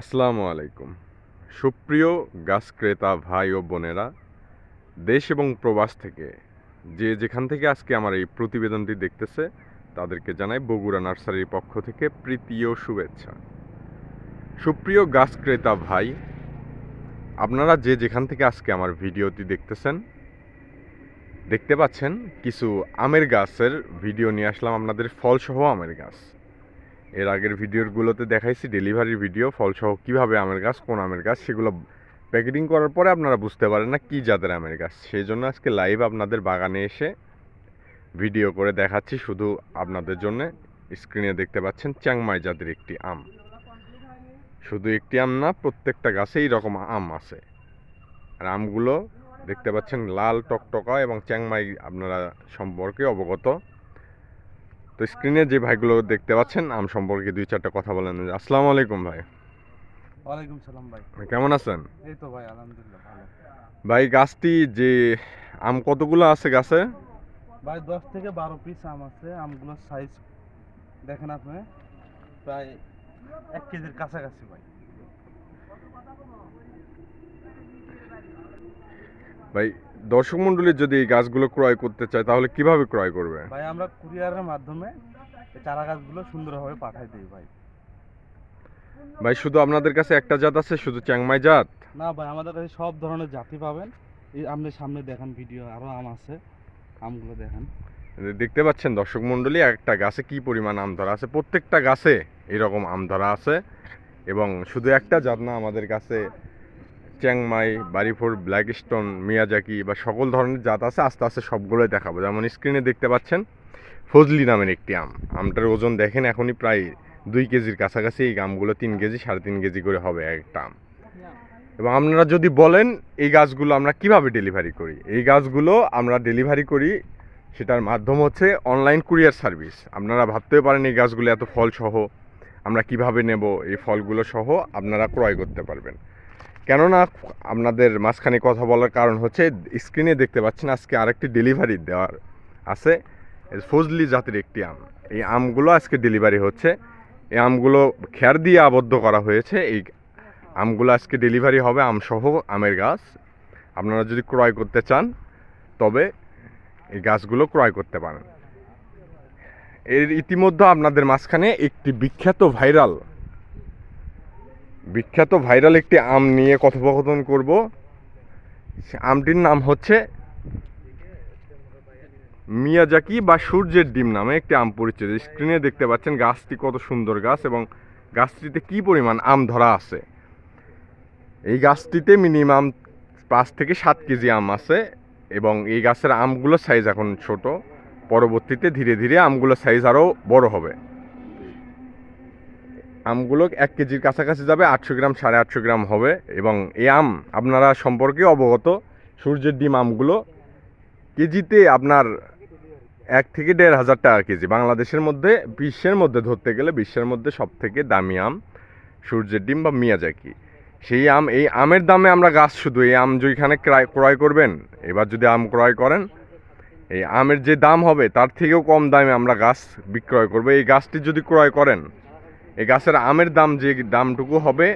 আসসালামু আলাইকুম। সুপ্রিয় গাছ ক্রেতা ভাই ও বোনেরা, দেশ এবং প্রবাস থেকে যে যেখান থেকে আজকে আমার এই প্রতিবেদনটি দেখতেছে, তাদেরকে জানাই বগুড়া নার্সারির পক্ষ থেকে প্রীতি ও শুভেচ্ছা। সুপ্রিয় গাছ ক্রেতা ভাই, আপনারা যে যেখান থেকে আজকে আমার ভিডিওটি দেখতেছেন, দেখতে পাচ্ছেন কিছু আমের গাছের ভিডিও নিয়ে আসলাম আপনাদের ফলসহ আমের গাছ। এর আগের ভিডিওগুলোতে দেখাইছি ডেলিভারির ভিডিও ফলসহ কীভাবে আমের গাছ, কোন আমের গাছ, সেগুলো প্যাকেটিং করার পরে আপনারা বুঝতে পারেন না কী জাতের আমের গাছ। সেই জন্য আজকে লাইভ আপনাদের বাগানে এসে ভিডিও করে দেখাচ্ছি, শুধু আপনাদের জন্য। স্ক্রিনে দেখতে পাচ্ছেন, চ্যাংমাই জাতের একটি আম। শুধু একটি আম না, প্রত্যেকটা গাছে রকম আম আছে। আর আমগুলো দেখতে পাচ্ছেন লাল টকটকা এবং চ্যাংমাই আপনারা সম্পর্কে অবগত। তো স্ক্রিনে যে ভাইগুলো দেখতে পাচ্ছেন আম সম্পর্কে দুই চারটা কথা বলেন। আসসালামু আলাইকুম ভাই। ওয়ালাইকুম সালাম ভাই। কেমন আছেন? এই তো ভাই আলহামদুলিল্লাহ ভালো। ভাই গাছটি যে আম কতগুলো আছে গাছে? ভাই দশ থেকে বারো পিস আম আছে। আমগুলোর সাইজ দেখেন আপনি। প্রায় এক কেজির কাছাকাছি ভাই। ভাই দর্শক মণ্ডলী যদি এই গাছগুলো ক্রয় করতে চায় তাহলে কীভাবে ক্রয় করবে? ভাই আমরা কুরিয়ারের মাধ্যমে চারা গাছগুলো সুন্দরভাবে পাঠাই দিই ভাই। ভাই শুধু আপনাদের কাছে একটা জাত আছে শুধু চ্যাংমাই জাত? না ভাই আমাদের কাছে সব ধরনের জাতি পাবেন। এই আপনি সামনে দেখান ভিডিও আরও আম আছে আমগুলো দেখেন। দেখতে পাচ্ছেন দর্শক মণ্ডলী একটা গাছে কি পরিমাণ আম ধরা আছে? প্রত্যেকটা গাছে এরকম আম ধরা আছে এবং শুধু একটা জাত না আমাদের কাছে চ্যাংমাই বাড়িফোর ব্ল্যাক স্টোন মিয়াজাকি বা সকল ধরনের জাত আছে, আস্তে আস্তে সবগুলোই দেখাবো। যেমন স্ক্রিনে দেখতে পাচ্ছেন, ফজলি নামের একটি আম। আমটার ওজন দেখেন, এখনই প্রায় দুই কেজির কাছাকাছি। এই আমগুলো তিন কেজি, সাড়ে তিন কেজি করে হবে একটা আম। এবং আপনারা যদি বলেন, এই গাছগুলো আমরা কীভাবে ডেলিভারি করি? এই গাছগুলো আমরা ডেলিভারি করি, সেটার মাধ্যম হচ্ছে অনলাইন কুরিয়ার সার্ভিস আপনারা ভাবতেও পারেন, এই গাছগুলো এত ফল সহ আমরা কীভাবে নেব? এই ফলগুলো সহ আপনারা ক্রয় করতে পারবেন। কেননা আপনাদের মাঝখানে কথা বলার কারণ হচ্ছে স্ক্রিনে দেখতে পাচ্ছেন আজকে আরেকটি ডেলিভারি দেওয়ার আছে। ফজলি জাতের একটি আম। এই আমগুলো আজকে ডেলিভারি হচ্ছে। এই আমগুলো খেয়ার দিয়ে আবদ্ধ করা হয়েছে। এই আমগুলো আজকে ডেলিভারি হবে আমসহ আমের গাছ। আপনারা যদি ক্রয় করতে চান, তবে এই গাছগুলো ক্রয় করতে পারেন। এর ইতিমধ্যে আপনাদের মাঝখানে একটি বিখ্যাত ভাইরাল বিখ্যাত ভাইরাল একটি আম নিয়ে কথোপকথন করব। আমটির নাম হচ্ছে মিয়াজাকি বা সূর্যের ডিম নামে একটি আম পরিচিত। স্ক্রিনে দেখতে পাচ্ছেন গাছটি কত সুন্দর গাছ এবং গাছটিতে কি পরিমাণ আম ধরা আছে। এই গাছটিতে মিনিমাম পাঁচ থেকে সাত কেজি আম আছে এবং এই গাছের আমগুলোর সাইজ এখন ছোট। পরবর্তীতে ধীরে ধীরে আমগুলোর সাইজ আরও বড় হবে। আমগুলো এক কেজির কাছাকাছি যাবে, আটশো গ্রাম, সাড়ে আটশো গ্রাম হবে। এবং এই আম আপনারা সম্পর্কে অবগত, সূর্যের ডিম আমগুলো কেজিতে আপনার এক থেকে দেড় হাজার টাকা কেজি। বাংলাদেশের মধ্যে, বিশ্বের মধ্যে ধরতে গেলে বিশ্বের মধ্যে সব থেকে দামি আম সূর্যের ডিম বা মিয়াজাকি। সেই আম, এই আমের দামে আমরা গাছ শুধু, এই আম যেখানে ক্রয় ক্রয় করবেন, এবার যদি আম ক্রয় করেন, এই আমের যে দাম হবে, তার থেকেও কম দামে আমরা গাছ বিক্রয় করব। এই গাছটি যদি ক্রয় করেন এই গাছের আমের দাম যে দামটুকু হবে,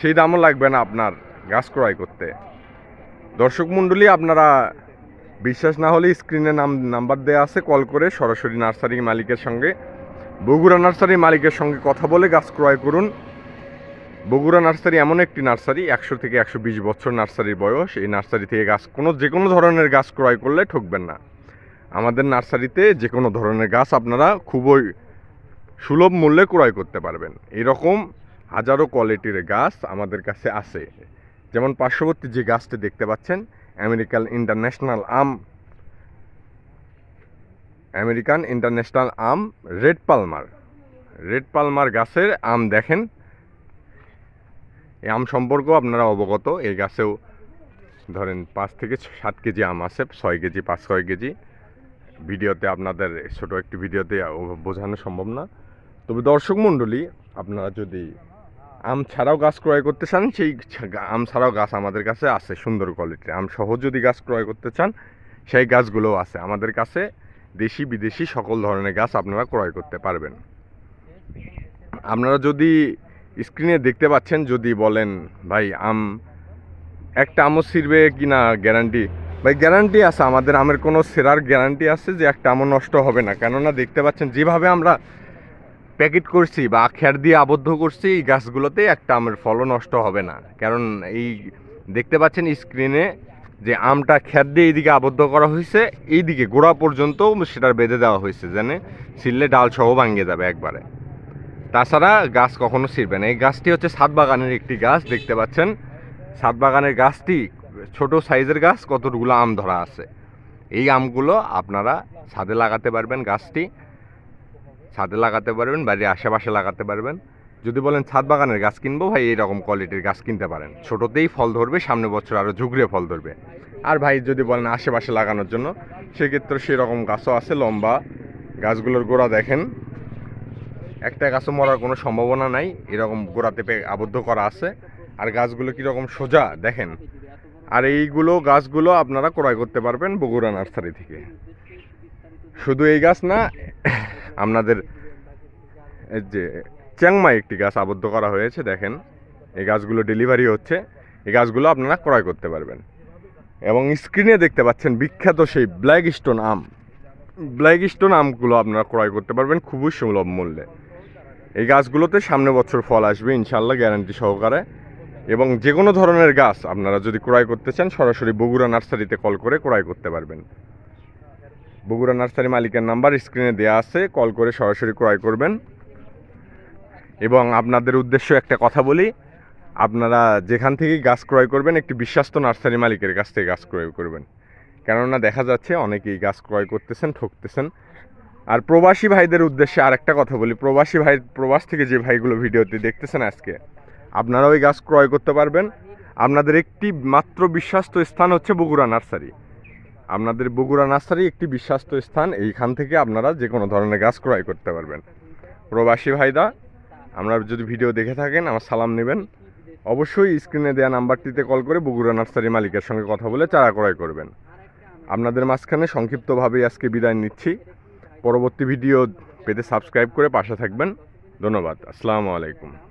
সেই দামও লাগবে না আপনার গাছ ক্রয় করতে। দর্শক মণ্ডলী, আপনারা বিশ্বাস না হলে স্ক্রিনে নাম, নাম্বার দেওয়া আছে, কল করে সরাসরি নার্সারি মালিকের সঙ্গে, বগুড়া নার্সারি মালিকের সঙ্গে কথা বলে গাছ ক্রয় করুন। বগুড়া নার্সারি এমন একটি নার্সারি, একশো থেকে একশো বিশ বছর নার্সারির বয়স। এই নার্সারি থেকে গাছ কোনো, যে কোনো ধরনের গাছ ক্রয় করলে ঠকবেন না। আমাদের নার্সারিতে যে কোনো ধরনের গাছ আপনারা খুবই সুলভ মূল্যে ক্রয় করতে পারবেন। এরকম হাজারো কোয়ালিটির গাছ আমাদের কাছে আছে। যেমন পার্শ্ববর্তী যে গাছটি দেখতে পাচ্ছেন, আমেরিকান ইন্টারন্যাশনাল আম, আমেরিকান ইন্টারন্যাশনাল আম, রেড পালমার। রেড পালমার গাছের আম দেখেন। এই আম সম্পর্কেও আপনারা অবগত। এই গাছেও ধরেন পাঁচ থেকে সাত কেজি আম আছে, ছয় কেজি, পাঁচ, ছয় কেজি। ভিডিওতে আপনাদের ছোট একটি ভিডিওতে বোঝানো সম্ভব না। তবে দর্শক মণ্ডলী, আপনারা যদি আম ছাড়াও গাছ ক্রয় করতে চান, সেই আম ছাড়াও গাছ আমাদের কাছে আছে সুন্দর কোয়ালিটির আম সহ যদি গাছ ক্রয় করতে চান, সেই গাছগুলোও আছে। আমাদের কাছে দেশি, বিদেশি সকল ধরনের গাছ আপনারা ক্রয় করতে পারবেন। আপনারা যদি স্ক্রিনে দেখতে পাচ্ছেন, যদি বলেন, ভাই, আম, একটা আমও ছিঁড়বে কি না গ্যারান্টি ভাই গ্যারান্টি আছে, আমাদের আমের কোনো সেরার গ্যারান্টি আছে যে একটা আমও নষ্ট হবে না। কেননা দেখতে পাচ্ছেন, যেভাবে আমরা প্যাকেট করছি বা খের দিয়ে আবদ্ধ করছি, এই গাছগুলোতে একটা আমের ফলও নষ্ট হবে না। কারণ এই দেখতে পাচ্ছেন স্ক্রিনে যে আমটা খের দিয়ে এইদিকে আবদ্ধ করা হয়েছে, এইদিকে গোড়া পর্যন্ত সেটার বেঁধে দেওয়া হয়েছে, যেন ছিললে ডাল সহ ভাঙিয়ে যাবে একবারে। তাছাড়া গাছ কখনো ছিঁড়বে না। এই গাছটি হচ্ছে সাত বাগানের একটি গাছ, দেখতে পাচ্ছেন। সাত বাগানের গাছটি ছোট সাইজের গাছ কতগুলো আম ধরা আছে। এই আমগুলো আপনারা ছাদে লাগাতে পারবেন গাছটি। ছাদে লাগাতে পারবেন, বাড়ির আশেপাশে লাগাতে পারবেন। যদি বলেন ছাদ বাগানের গাছ কিনবো, ভাই এইরকম কোয়ালিটির গাছ কিনতে পারেন। ছোটোতেই ফল ধরবে, সামনে বছর আরও ঝুগড়ে ফল ধরবে। আর ভাই যদি বলেন আশেপাশে লাগানোর জন্য, সেক্ষেত্রে সেরকম গাছও আছে, লম্বা গাছগুলোর গোড়া দেখেন। একটা গাছও মরার কোনো সম্ভাবনা নাই, এরকম গোড়াতে আবদ্ধ করা আছে। আর গাছগুলো কীরকম সোজা দেখেন আর এইগুলো গাছগুলো আপনারা ক্রয় করতে পারবেন বগুড়া নার্সারি থেকে। শুধু এই গাছ না, আপনাদের যে চ্যাংমাই একটি গাছ আবদ্ধ করা হয়েছে, দেখেন। এই গাছগুলো ডেলিভারি হচ্ছে। এই গাছগুলো আপনারা ক্রয় করতে পারবেন। এবং স্ক্রিনে দেখতে পাচ্ছেন বিখ্যাত সেই ব্ল্যাক স্টোন আম। ব্ল্যাক স্টোন আমগুলো আপনারা ক্রয় করতে পারবেন খুবই সুলভ মূল্যে। এই গাছগুলোতে সামনে বছর ফল আসবে ইনশাল্লাহ গ্যারান্টি সহকারে। এবং যে কোনো ধরনের গাছ আপনারা যদি ক্রয় করতে চান, সরাসরি বগুড়া নার্সারিতে কল করে ক্রয় করতে পারবেন। বগুড়া নার্সারি মালিকের নাম্বার স্ক্রিনে দেওয়া আছে, কল করে সরাসরি ক্রয় করবেন। এবং আপনাদের উদ্দেশ্য একটা কথা বলি, আপনারা যেখান থেকেই গাছ ক্রয় করবেন, একটি বিশ্বস্ত নার্সারি মালিকের কাছ থেকে গাছ ক্রয় করবেন। কেননা দেখা যাচ্ছে অনেকেই গাছ ক্রয় করতেছেন, ঠকতেছেন। আর প্রবাসী ভাইদের উদ্দেশ্যে আরেকটা কথা বলি, প্রবাসী ভাই, প্রবাস থেকে যে ভাইগুলো ভিডিওতে দেখতেছেন আজকে আপনারা ওই গাছ ক্রয় করতে পারবেন। আপনাদের একটি মাত্র বিশ্বাস্ত স্থান হচ্ছে বগুড়া নার্সারি। আপনাদের বগুড়া নার্সারি একটি বিশ্বাস্ত স্থান, এইখান থেকে আপনারা যে কোনো ধরনের গাছ ক্রয় করতে পারবেন। প্রবাসী ভাইরা, আমরা যদি ভিডিও দেখে থাকেন, আমার সালাম নেবেন। অবশ্যই স্ক্রিনে দেওয়া নাম্বারটিতে কল করে বগুড়া নার্সারি মালিকের সঙ্গে কথা বলে চারা ক্রয় করবেন। আপনাদের মাঝখানে সংক্ষিপ্তভাবেই আজকে বিদায় নিচ্ছি। পরবর্তী ভিডিও পেতে সাবস্ক্রাইব করে পাশে থাকবেন। ধন্যবাদ। আসসালামু আলাইকুম।